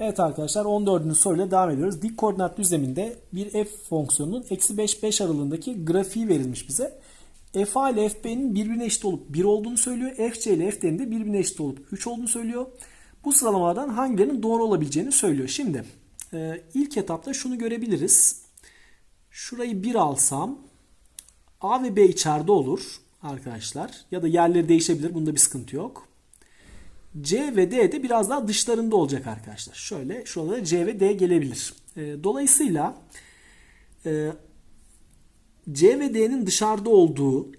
Evet arkadaşlar 14. soruyla devam ediyoruz. Dik koordinat düzleminde bir f fonksiyonunun eksi 5 5 aralığındaki grafiği verilmiş bize. f ile f b'nin birbirine eşit olup 1 olduğunu söylüyor. f c ile f d'nin de birbirine eşit olup 3 olduğunu söylüyor. Bu sıralamalardan hangilerinin doğru olabileceğini söylüyor. Şimdi e, ilk etapta şunu görebiliriz. Şurayı 1 alsam a ve b içeride olur arkadaşlar. Ya da yerleri değişebilir. Bunda bir sıkıntı yok. C ve D de biraz daha dışlarında olacak arkadaşlar. Şöyle şurada C ve D gelebilir. E, dolayısıyla e, C ve D'nin dışarıda olduğu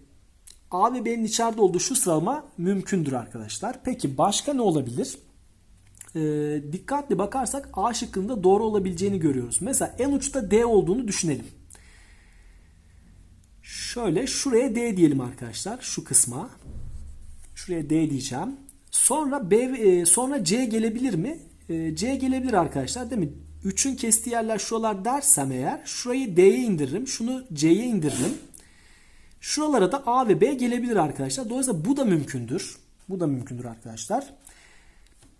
A ve B'nin içeride olduğu şu sıralama mümkündür arkadaşlar. Peki başka ne olabilir? E, dikkatli bakarsak A şıkkında doğru olabileceğini görüyoruz. Mesela en uçta D olduğunu düşünelim. Şöyle şuraya D diyelim arkadaşlar. Şu kısma. Şuraya D diyeceğim. Sonra B e, sonra C gelebilir mi? E, C gelebilir arkadaşlar değil mi? 3'ün kestiği yerler şuralar dersem eğer şurayı D'ye indiririm. Şunu C'ye indiririm. Şuralara da A ve B gelebilir arkadaşlar. Dolayısıyla bu da mümkündür. Bu da mümkündür arkadaşlar.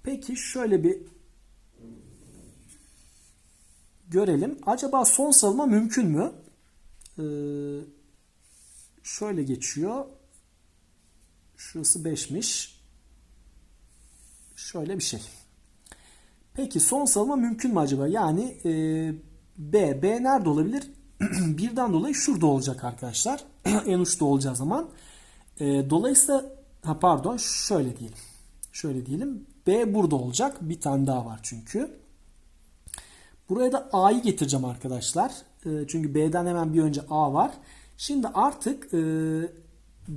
Peki şöyle bir görelim. Acaba son sıralama mümkün mü? Ee, şöyle geçiyor. Şurası 5'miş. Şöyle bir şey. Peki son sıralama mümkün mü acaba? Yani e, B. B nerede olabilir? Birden dolayı şurada olacak arkadaşlar. en uçta olacağı zaman. E, dolayısıyla ha pardon şöyle diyelim. Şöyle diyelim. B burada olacak. Bir tane daha var çünkü. Buraya da A'yı getireceğim arkadaşlar. E, çünkü B'den hemen bir önce A var. Şimdi artık e,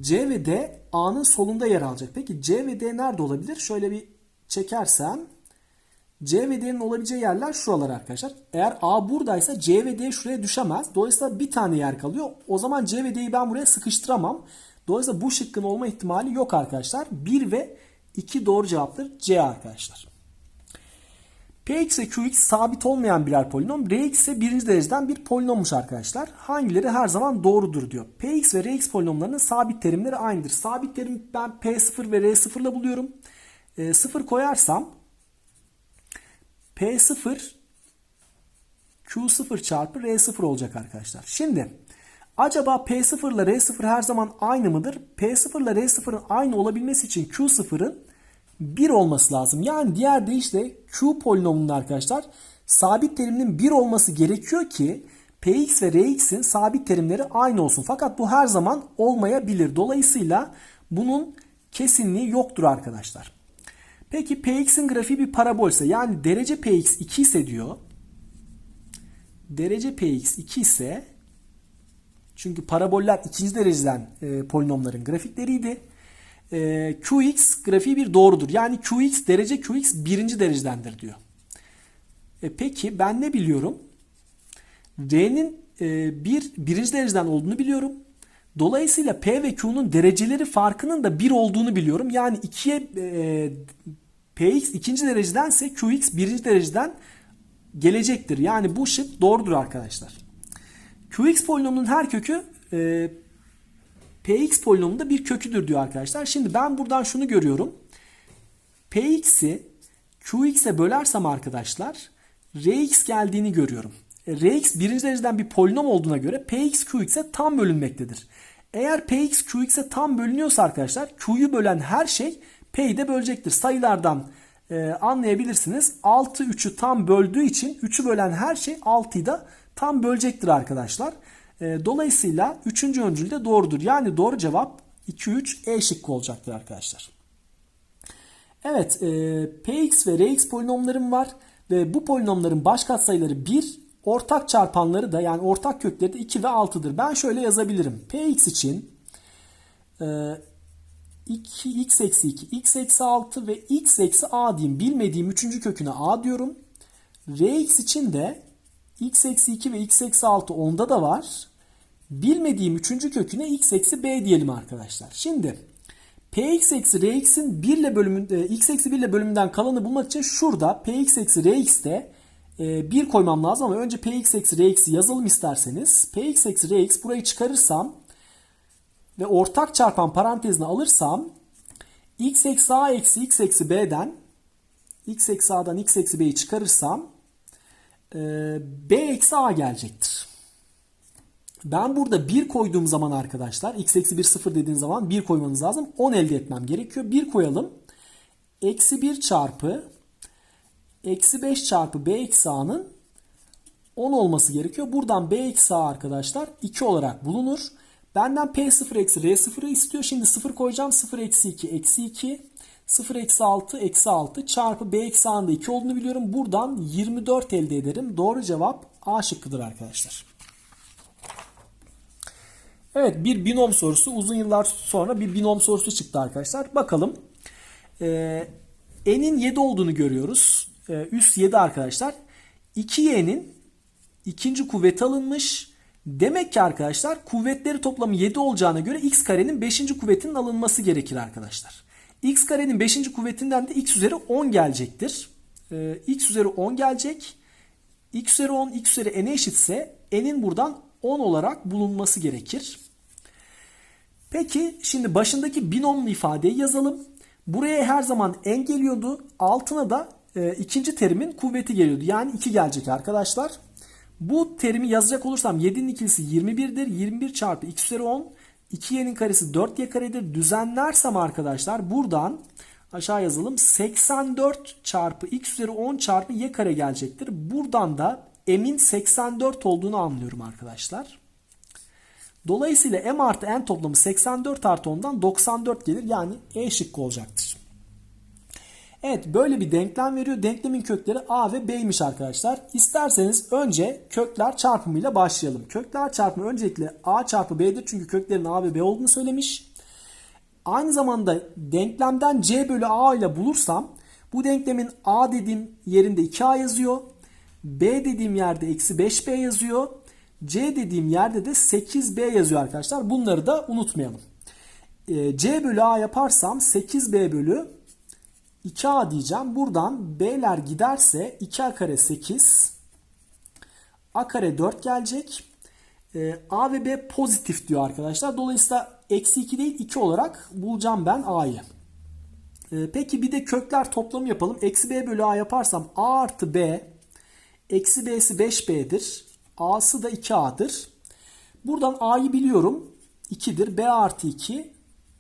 C ve D A'nın solunda yer alacak. Peki C ve D nerede olabilir? Şöyle bir çekersem C ve D'nin olabileceği yerler şuralar arkadaşlar. Eğer A buradaysa C ve D şuraya düşemez. Dolayısıyla bir tane yer kalıyor. O zaman C ve D'yi ben buraya sıkıştıramam. Dolayısıyla bu şıkkın olma ihtimali yok arkadaşlar. 1 ve 2 doğru cevaptır C arkadaşlar. Px ve Qx sabit olmayan birer polinom. Rx ise birinci dereceden bir polinommuş arkadaşlar. Hangileri her zaman doğrudur diyor. Px ve Rx polinomlarının sabit terimleri aynıdır. Sabit terim ben P0 ve R0 ile buluyorum. E, 0 koyarsam P0 Q0 çarpı R0 olacak arkadaşlar. Şimdi acaba P0 ile R0 her zaman aynı mıdır? P0 ile R0'ın aynı olabilmesi için Q0'ın 1 olması lazım. Yani diğer deyişle Q polinomunun arkadaşlar sabit teriminin 1 olması gerekiyor ki Px ve Rx'in sabit terimleri aynı olsun. Fakat bu her zaman olmayabilir. Dolayısıyla bunun kesinliği yoktur arkadaşlar. Peki Px'in grafiği bir parabolse yani derece Px 2 ise diyor. Derece Px 2 ise çünkü paraboller ikinci dereceden e, polinomların grafikleriydi. E, Qx grafiği bir doğrudur. Yani Qx derece Qx birinci derecedendir diyor. E, peki ben ne biliyorum? R'nin e, bir birinci dereceden olduğunu biliyorum. Dolayısıyla P ve Q'nun dereceleri farkının da 1 olduğunu biliyorum. Yani 2'ye e, Px ikinci derecedense Qx birinci dereceden gelecektir. Yani bu şık doğrudur arkadaşlar. Qx polinomunun her kökü e, Px polinomunda bir köküdür diyor arkadaşlar. Şimdi ben buradan şunu görüyorum. Px'i Qx'e bölersem arkadaşlar Rx geldiğini görüyorum. E, Rx birinci dereceden bir polinom olduğuna göre Px Qx'e tam bölünmektedir. Eğer Px Qx'e tam bölünüyorsa arkadaşlar Q'yu bölen her şey P'yi de bölecektir. Sayılardan e, anlayabilirsiniz. 6 3'ü tam böldüğü için 3'ü bölen her şey 6'yı da tam bölecektir arkadaşlar. E, dolayısıyla 3. öncül de doğrudur. Yani doğru cevap 2 3 E şıkkı olacaktır arkadaşlar. Evet, e, Px ve Rx polinomlarım var ve bu polinomların baş katsayıları 1, ortak çarpanları da yani ortak kökleri de 2 ve 6'dır. Ben şöyle yazabilirim. Px için e, 2, x eksi 2, x eksi 6 ve x eksi a diyeyim. Bilmediğim üçüncü köküne a diyorum. Rx için de x eksi 2 ve x eksi 6 onda da var. Bilmediğim üçüncü köküne x eksi b diyelim arkadaşlar. Şimdi px eksi rx'in 1 ile x eksi 1 ile bölümünden kalanı bulmak için şurada px eksi rx'te 1 koymam lazım ama önce px eksi rx'i yazalım isterseniz. px eksi rx burayı çıkarırsam ve ortak çarpan parantezine alırsam x eksi a eksi x eksi b'den x eksi a'dan x eksi b'yi çıkarırsam e, b eksi a gelecektir. Ben burada 1 koyduğum zaman arkadaşlar x eksi 1 0 dediğin zaman 1 koymanız lazım. 10 elde etmem gerekiyor. 1 koyalım. Eksi 1 çarpı eksi 5 çarpı b eksi a'nın 10 olması gerekiyor. Buradan b eksi a arkadaşlar 2 olarak bulunur. Benden p0 eksi r0'ı istiyor. Şimdi 0 koyacağım. 0 eksi 2 eksi 2. 0 eksi 6 eksi 6 çarpı b eksi a'nın da 2 olduğunu biliyorum. Buradan 24 elde ederim. Doğru cevap A şıkkıdır arkadaşlar. Evet bir binom sorusu. Uzun yıllar sonra bir binom sorusu çıktı arkadaşlar. Bakalım. Ee, n'in 7 olduğunu görüyoruz. Ee, üst 7 arkadaşlar. 2y'nin ikinci kuvveti alınmış. Demek ki arkadaşlar kuvvetleri toplamı 7 olacağına göre x karenin 5. kuvvetinin alınması gerekir arkadaşlar. x karenin 5. kuvvetinden de x üzeri 10 gelecektir. Ee, x üzeri 10 gelecek. x üzeri 10 x üzeri n'e eşitse n'in buradan 10 olarak bulunması gerekir. Peki şimdi başındaki binomlu ifadeyi yazalım. Buraya her zaman n geliyordu. Altına da e, ikinci terimin kuvveti geliyordu. Yani 2 gelecek arkadaşlar. Bu terimi yazacak olursam 7'nin ikilisi 21'dir. 21 çarpı x üzeri 10. 2y'nin karesi 4y karedir. Düzenlersem arkadaşlar buradan aşağı yazalım. 84 çarpı x üzeri 10 çarpı y kare gelecektir. Buradan da m'in 84 olduğunu anlıyorum arkadaşlar. Dolayısıyla m artı n toplamı 84 artı 10'dan 94 gelir. Yani E şıkkı olacaktır. Evet böyle bir denklem veriyor. Denklemin kökleri a ve b'ymiş arkadaşlar. İsterseniz önce kökler çarpımıyla başlayalım. Kökler çarpımı öncelikle a çarpı b'dir. Çünkü köklerin a ve b olduğunu söylemiş. Aynı zamanda denklemden c bölü a ile bulursam bu denklemin a dediğim yerinde 2a yazıyor. b dediğim yerde eksi 5b yazıyor. C dediğim yerde de 8B yazıyor arkadaşlar. Bunları da unutmayalım. Ee, C bölü A yaparsam 8B bölü 2A diyeceğim. Buradan B'ler giderse 2A kare 8 A kare 4 gelecek. Ee, A ve B pozitif diyor arkadaşlar. Dolayısıyla eksi 2 değil 2 olarak bulacağım ben A'yı. Ee, peki bir de kökler toplamı yapalım. Eksi B bölü A yaparsam A artı B eksi B'si 5B'dir. A'sı da 2A'dır. Buradan A'yı biliyorum. 2'dir. B artı 2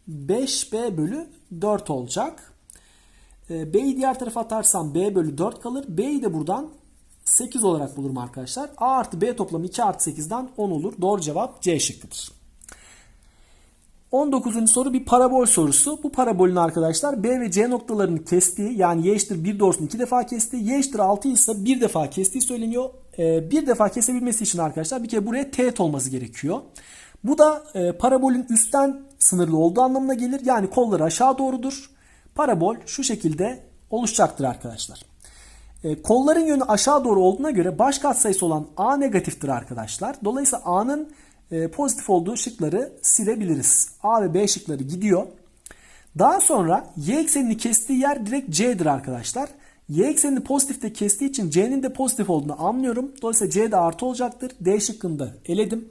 5B bölü 4 olacak. B'yi diğer tarafa atarsam B bölü 4 kalır. B'yi de buradan 8 olarak bulurum arkadaşlar. A artı B toplamı 2 artı 8'den 10 olur. Doğru cevap C şıkkıdır. 19. soru bir parabol sorusu. Bu parabolün arkadaşlar B ve C noktalarını kestiği yani y eşittir 1 doğrusunu 2 defa kesti. Y eşittir 6 ise 1 defa kestiği söyleniyor. Ee, bir defa kesebilmesi için arkadaşlar bir kere buraya teğet olması gerekiyor. Bu da e, parabolün üstten sınırlı olduğu anlamına gelir. Yani kolları aşağı doğrudur. Parabol şu şekilde oluşacaktır arkadaşlar. E, kolların yönü aşağı doğru olduğuna göre baş katsayısı olan A negatiftir arkadaşlar. Dolayısıyla A'nın e, pozitif olduğu şıkları silebiliriz. A ve B şıkları gidiyor. Daha sonra y eksenini kestiği yer direkt C'dir arkadaşlar. Y eksenini pozitifte kestiği için C'nin de pozitif olduğunu anlıyorum. Dolayısıyla C de artı olacaktır. D şıkkında eledim.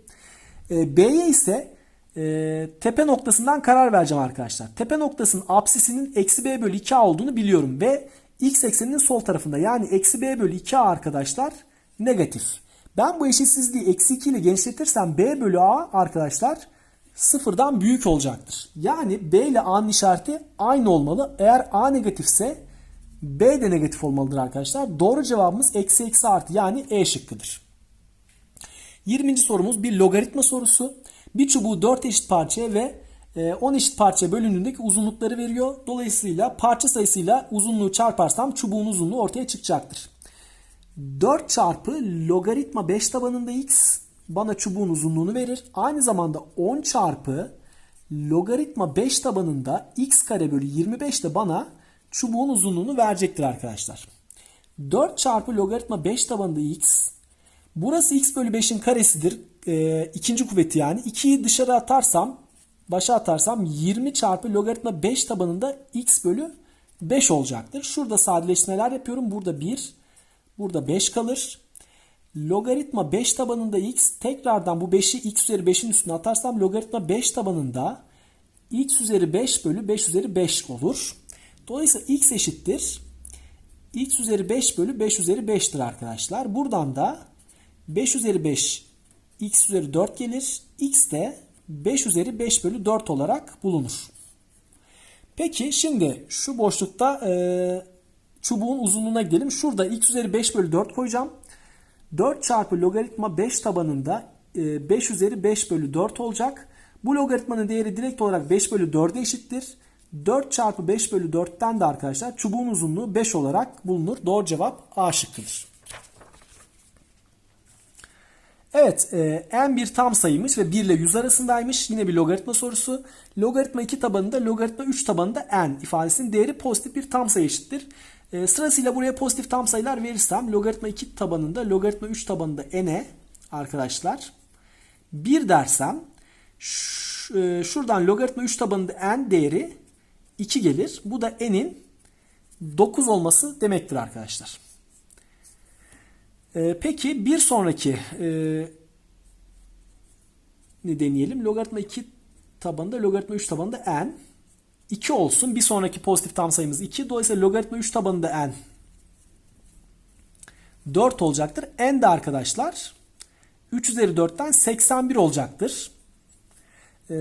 E, B'ye ise e, tepe noktasından karar vereceğim arkadaşlar. Tepe noktasının apsisinin eksi B bölü 2A olduğunu biliyorum. Ve x ekseninin sol tarafında yani eksi B bölü 2A arkadaşlar negatif. Ben bu eşitsizliği eksi 2 ile genişletirsem B bölü A arkadaşlar sıfırdan büyük olacaktır. Yani B ile A'nın işareti aynı olmalı. Eğer A negatifse B de negatif olmalıdır arkadaşlar. Doğru cevabımız eksi eksi artı yani E şıkkıdır. 20. sorumuz bir logaritma sorusu. Bir çubuğu 4 eşit parçaya ve 10 eşit parçaya bölündüğündeki uzunlukları veriyor. Dolayısıyla parça sayısıyla uzunluğu çarparsam çubuğun uzunluğu ortaya çıkacaktır. 4 çarpı logaritma 5 tabanında x bana çubuğun uzunluğunu verir. Aynı zamanda 10 çarpı logaritma 5 tabanında x kare bölü 25 de bana çubuğun uzunluğunu verecektir arkadaşlar. 4 çarpı logaritma 5 tabanında x. Burası x bölü 5'in karesidir. E, ikinci kuvveti yani. 2'yi dışarı atarsam başa atarsam 20 çarpı logaritma 5 tabanında x bölü 5 olacaktır. Şurada sadeleştirmeler yapıyorum. Burada 1 Burada 5 kalır. Logaritma 5 tabanında x tekrardan bu 5'i x üzeri 5'in üstüne atarsam logaritma 5 tabanında x üzeri 5 bölü 5 üzeri 5 olur. Dolayısıyla x eşittir. x üzeri 5 bölü 5 üzeri 5'tir arkadaşlar. Buradan da 5 üzeri 5 x üzeri 4 gelir. x de 5 üzeri 5 bölü 4 olarak bulunur. Peki şimdi şu boşlukta e, çubuğun uzunluğuna gidelim. Şurada x üzeri 5 bölü 4 koyacağım. 4 çarpı logaritma 5 tabanında e, 5 üzeri 5 bölü 4 olacak. Bu logaritmanın değeri direkt olarak 5 bölü 4'e eşittir. 4 çarpı 5 bölü 4'ten de arkadaşlar çubuğun uzunluğu 5 olarak bulunur. Doğru cevap A şıkkıdır. Evet, e, n bir tam sayıymış ve 1 ile 100 arasındaymış. Yine bir logaritma sorusu. Logaritma 2 tabanında, logaritma 3 tabanında n ifadesinin değeri pozitif bir tam sayı eşittir. E, sırasıyla buraya pozitif tam sayılar verirsem logaritma 2 tabanında, logaritma 3 tabanında n'e arkadaşlar 1 dersem e, şuradan logaritma 3 tabanında n değeri 2 gelir. Bu da n'in 9 olması demektir arkadaşlar. Ee, peki bir sonraki e, ne deneyelim? Logaritma 2 tabanında, logaritma 3 tabanında n 2 olsun. Bir sonraki pozitif tam sayımız 2. Dolayısıyla logaritma 3 tabanında n 4 olacaktır. n de arkadaşlar 3 üzeri 4'ten 81 olacaktır. Ee,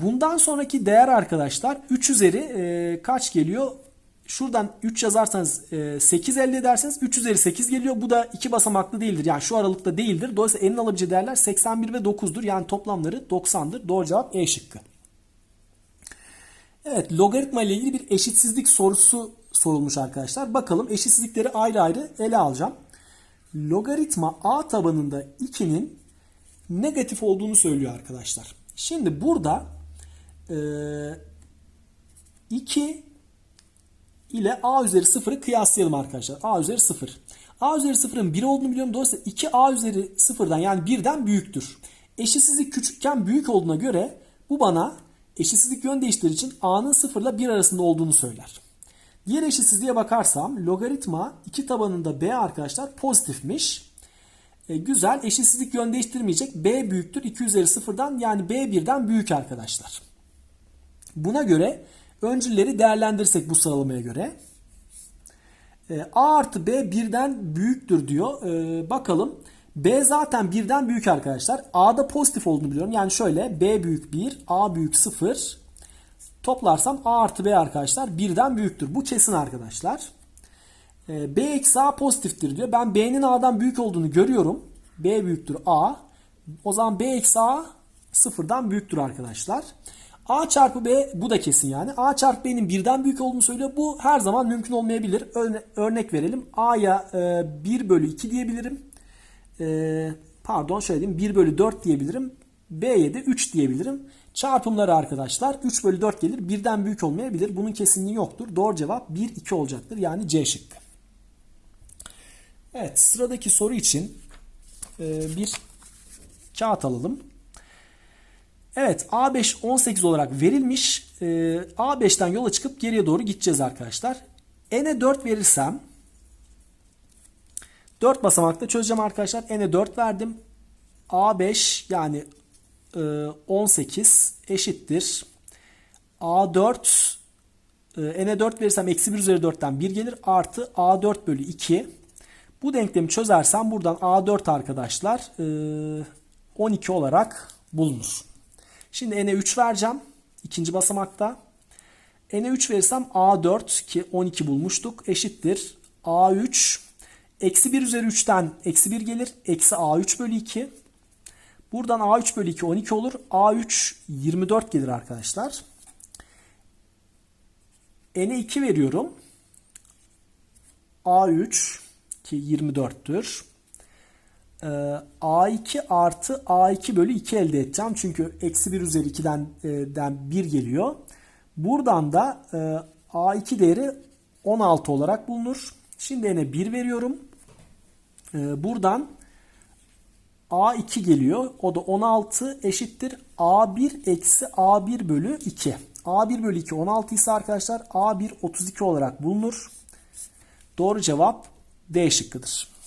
bundan sonraki değer arkadaşlar 3 üzeri e, kaç geliyor? Şuradan 3 yazarsanız e, 8 elde ederseniz 3 üzeri 8 geliyor. Bu da iki basamaklı değildir. Yani şu aralıkta değildir. Dolayısıyla n'in alabileceği değerler 81 ve 9'dur. Yani toplamları 90'dır. Doğru cevap E şıkkı. Evet logaritma ile ilgili bir eşitsizlik sorusu sorulmuş arkadaşlar. Bakalım eşitsizlikleri ayrı ayrı ele alacağım. Logaritma a tabanında 2'nin negatif olduğunu söylüyor arkadaşlar. Şimdi burada e, 2 ile a üzeri 0'ı kıyaslayalım arkadaşlar. a üzeri 0. a üzeri 0'ın 1 olduğunu biliyorum. Dolayısıyla 2 a üzeri 0'dan yani 1'den büyüktür. Eşitsizlik küçükken büyük olduğuna göre bu bana eşitsizlik yön değiştirir için a'nın 0 ile 1 arasında olduğunu söyler. Diğer eşitsizliğe bakarsam logaritma 2 tabanında b arkadaşlar pozitifmiş. E, güzel eşitsizlik yön değiştirmeyecek. b büyüktür 2 üzeri 0'dan yani b 1'den büyük arkadaşlar. Buna göre öncülleri değerlendirsek bu sıralamaya göre. E, A artı B birden büyüktür diyor. E, bakalım. B zaten birden büyük arkadaşlar. A'da pozitif olduğunu biliyorum. Yani şöyle B büyük 1, A büyük 0. Toplarsam A artı B arkadaşlar birden büyüktür. Bu kesin arkadaşlar. E, B eksi A pozitiftir diyor. Ben B'nin A'dan büyük olduğunu görüyorum. B büyüktür A. O zaman B eksi A sıfırdan büyüktür arkadaşlar. A çarpı B bu da kesin yani. A çarpı B'nin birden büyük olduğunu söylüyor. Bu her zaman mümkün olmayabilir. Örne örnek verelim. A'ya e, 1 bölü 2 diyebilirim. E, pardon şöyle diyeyim 1 bölü 4 diyebilirim. B'ye de 3 diyebilirim. Çarpımları arkadaşlar 3 bölü 4 gelir. Birden büyük olmayabilir. Bunun kesinliği yoktur. Doğru cevap 1, 2 olacaktır. Yani C şıkkı. Evet sıradaki soru için e, bir kağıt alalım. Evet A5 18 olarak verilmiş. Ee, A5'ten yola çıkıp geriye doğru gideceğiz arkadaşlar. N'e 4 verirsem 4 basamakta çözeceğim arkadaşlar. N'e 4 verdim. A5 yani e, 18 eşittir. A4 e, N'e 4 verirsem eksi 1 üzeri 4'ten 1 gelir. Artı A4 bölü 2. Bu denklemi çözersem buradan A4 arkadaşlar e, 12 olarak bulunur. Şimdi n'e 3 vereceğim. ikinci basamakta. n'e 3 verirsem a4 ki 12 bulmuştuk eşittir. a3 eksi 1 üzeri 3'ten eksi 1 gelir. Eksi a3 bölü 2. Buradan a3 bölü 2 12 olur. a3 24 gelir arkadaşlar. n'e 2 veriyorum. a3 ki 24'tür. A2 artı A2 bölü 2 elde edeceğim. Çünkü eksi 1 üzeri 2'den den 1 geliyor. Buradan da A2 değeri 16 olarak bulunur. Şimdi n'e 1 veriyorum. Buradan A2 geliyor. O da 16 eşittir. A1 eksi A1 bölü 2. A1 bölü 2 16 ise arkadaşlar A1 32 olarak bulunur. Doğru cevap D şıkkıdır.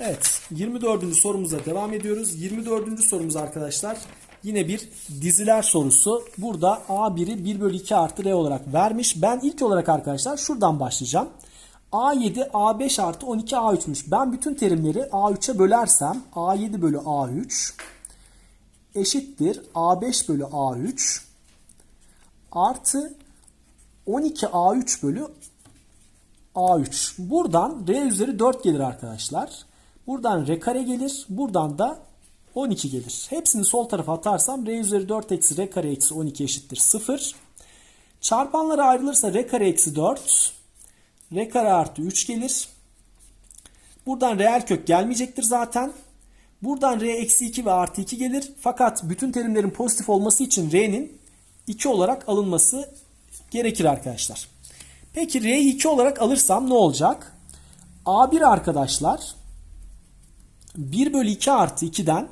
Evet 24. sorumuza devam ediyoruz. 24. sorumuz arkadaşlar Yine bir diziler sorusu. Burada A1'i 1 bölü 2 artı R olarak vermiş. Ben ilk olarak arkadaşlar şuradan başlayacağım. A7 A5 artı 12 A3'müş. Ben bütün terimleri A3'e bölersem A7 bölü A3 eşittir A5 bölü A3 artı 12 A3 bölü A3. Buradan R üzeri 4 gelir arkadaşlar. Buradan R kare gelir. Buradan da 12 gelir. Hepsini sol tarafa atarsam R üzeri 4 eksi R kare eksi 12 eşittir 0. Çarpanlara ayrılırsa R kare eksi 4. R kare artı 3 gelir. Buradan reel kök gelmeyecektir zaten. Buradan R eksi 2 ve artı 2 gelir. Fakat bütün terimlerin pozitif olması için R'nin 2 olarak alınması gerekir arkadaşlar. Peki R'yi 2 olarak alırsam ne olacak? A1 arkadaşlar 1 bölü 2 artı 2'den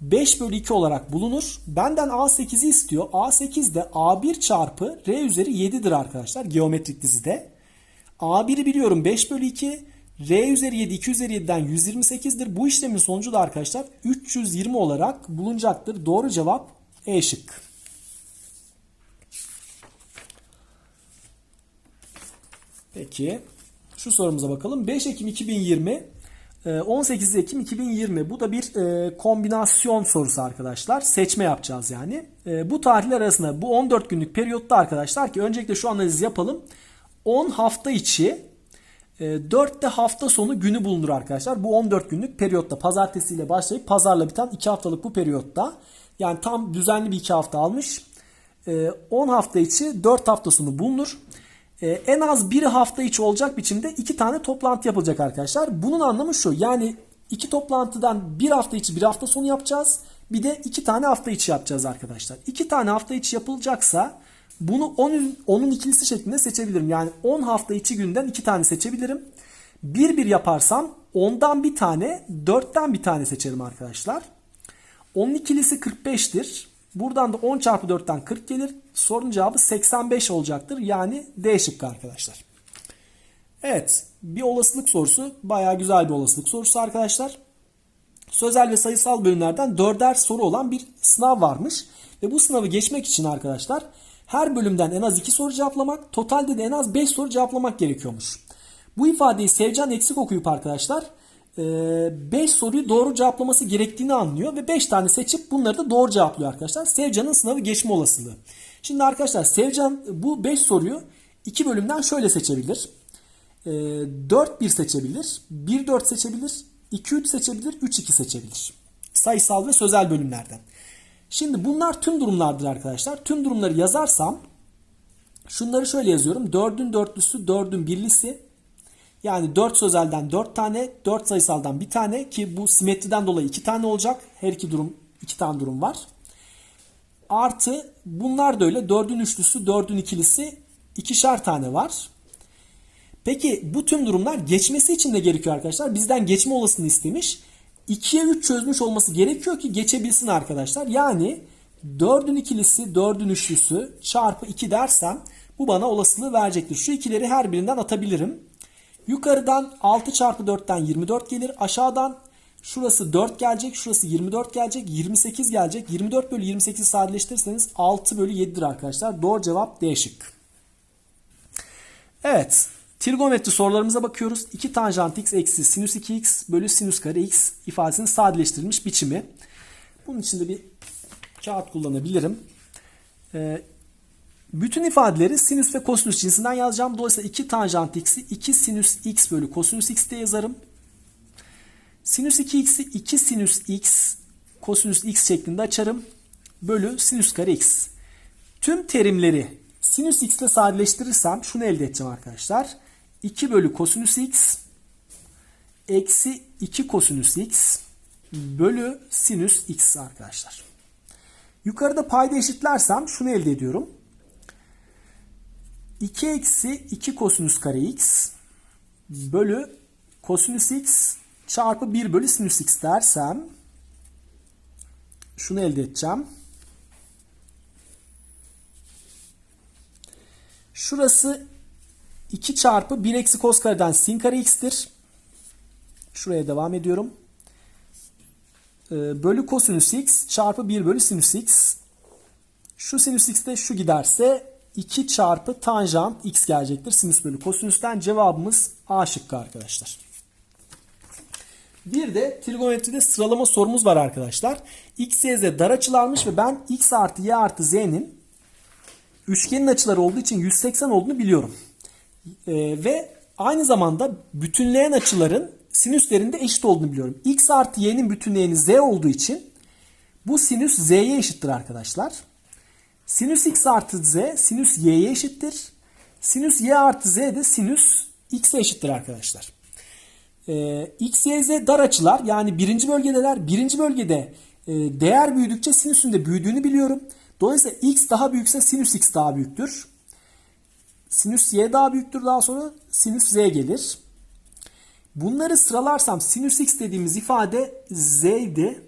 5 bölü 2 olarak bulunur. Benden A8'i istiyor. A8 de A1 çarpı R üzeri 7'dir arkadaşlar geometrik dizide. A1'i biliyorum 5 bölü 2. R üzeri 7 2 üzeri 7'den 128'dir. Bu işlemin sonucu da arkadaşlar 320 olarak bulunacaktır. Doğru cevap E şık. Peki şu sorumuza bakalım. 5 Ekim 2020 18 e, Ekim 2020 bu da bir e, kombinasyon sorusu arkadaşlar. Seçme yapacağız yani. E, bu tarihler arasında bu 14 günlük periyotta arkadaşlar ki öncelikle şu analizi yapalım. 10 hafta içi 4 de hafta sonu günü bulunur arkadaşlar. Bu 14 günlük periyotta pazartesiyle başlayıp pazarla biten 2 haftalık bu periyotta. Yani tam düzenli bir 2 hafta almış. 10 hafta içi 4 hafta sonu bulunur. Ee, en az bir hafta içi olacak biçimde iki tane toplantı yapılacak arkadaşlar. Bunun anlamı şu yani iki toplantıdan bir hafta içi bir hafta sonu yapacağız. Bir de iki tane hafta içi yapacağız arkadaşlar. İki tane hafta içi yapılacaksa bunu onun, onun ikilisi şeklinde seçebilirim. Yani 10 hafta içi günden iki tane seçebilirim. Bir bir yaparsam 10'dan bir tane 4'ten bir tane seçerim arkadaşlar. Onun ikilisi 45'tir. Buradan da 10 çarpı 4'ten 40 gelir. Sorunun cevabı 85 olacaktır. Yani D şıkkı arkadaşlar. Evet bir olasılık sorusu. Baya güzel bir olasılık sorusu arkadaşlar. Sözel ve sayısal bölümlerden dörder soru olan bir sınav varmış. Ve bu sınavı geçmek için arkadaşlar her bölümden en az 2 soru cevaplamak, totalde de en az 5 soru cevaplamak gerekiyormuş. Bu ifadeyi Sevcan eksik okuyup arkadaşlar 5 e, soruyu doğru cevaplaması gerektiğini anlıyor ve 5 tane seçip bunları da doğru cevaplıyor arkadaşlar. Sevcan'ın sınavı geçme olasılığı. Şimdi arkadaşlar Sevcan bu 5 soruyu 2 bölümden şöyle seçebilir. 4-1 e, seçebilir, 1-4 seçebilir, 2-3 seçebilir, 3-2 seçebilir. Sayısal ve sözel bölümlerden. Şimdi bunlar tüm durumlardır arkadaşlar. Tüm durumları yazarsam şunları şöyle yazıyorum. 4'ün dörtlüsü, 4'ün birlisi, yani 4 sözelden 4 tane, 4 sayısaldan bir tane ki bu simetriden dolayı 2 tane olacak. Her iki durum 2 tane durum var. Artı bunlar da öyle 4'ün üçlüsü, 4'ün ikilisi ikişer tane var. Peki bu tüm durumlar geçmesi için de gerekiyor arkadaşlar. Bizden geçme olasılığını istemiş. 2'ye 3 çözmüş olması gerekiyor ki geçebilsin arkadaşlar. Yani 4'ün ikilisi, 4'ün üçlüsü çarpı 2 dersem bu bana olasılığı verecektir. Şu ikileri her birinden atabilirim. Yukarıdan 6 çarpı 4'ten 24 gelir. Aşağıdan şurası 4 gelecek. Şurası 24 gelecek. 28 gelecek. 24 bölü 28 sadeleştirirseniz 6 bölü 7'dir arkadaşlar. Doğru cevap D şık. Evet. Trigonometri sorularımıza bakıyoruz. 2 tanjant x eksi sinüs 2x bölü sinüs kare x ifadesinin sadeleştirilmiş biçimi. Bunun için de bir kağıt kullanabilirim. Ee, bütün ifadeleri sinüs ve kosinüs cinsinden yazacağım. Dolayısıyla 2 tanjant x'i 2 sinüs x bölü kosinüs x diye yazarım. Sinüs 2x'i 2 sinüs x kosinüs x şeklinde açarım. Bölü sinüs kare x. Tüm terimleri sinüs x ile sadeleştirirsem şunu elde edeceğim arkadaşlar. 2 bölü kosinüs x eksi 2 kosinüs x bölü sinüs x arkadaşlar. Yukarıda payda eşitlersem şunu elde ediyorum. 2 eksi 2 kosinüs kare x bölü kosinüs x çarpı 1 bölü sinüs x dersem şunu elde edeceğim. Şurası 2 çarpı 1 eksi kos kareden sin kare x'tir. Şuraya devam ediyorum. e, bölü kosinüs x çarpı 1 bölü sinüs x. Şu sinüs x'te şu giderse 2 çarpı tanjant x gelecektir. Sinüs bölü kosinüsten cevabımız A şıkkı arkadaşlar. Bir de trigonometride sıralama sorumuz var arkadaşlar. X, Y, Z dar açılarmış ve ben X artı Y artı Z'nin üçgenin açıları olduğu için 180 olduğunu biliyorum. Ee, ve aynı zamanda bütünleyen açıların sinüslerinde eşit olduğunu biliyorum. X artı Y'nin bütünleyeni Z olduğu için bu sinüs Z'ye eşittir arkadaşlar. Sinüs X artı Z sinüs Y'ye eşittir. Sinüs Y artı Z de sinüs X'e eşittir arkadaşlar. Ee, X, Y, Z dar açılar yani birinci bölgedeler. Birinci bölgede e, değer büyüdükçe sinüsün de büyüdüğünü biliyorum. Dolayısıyla X daha büyükse sinüs X daha büyüktür. Sinüs Y daha büyüktür daha sonra sinüs Z gelir. Bunları sıralarsam sinüs X dediğimiz ifade Z'ydi.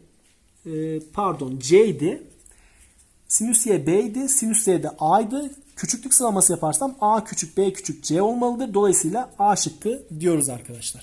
Ee, pardon C'ydi. Sinüs Y B'ydi. Sinüs Z de A'ydı. Küçüklük sıralaması yaparsam A küçük B küçük C olmalıdır. Dolayısıyla A şıkkı diyoruz arkadaşlar.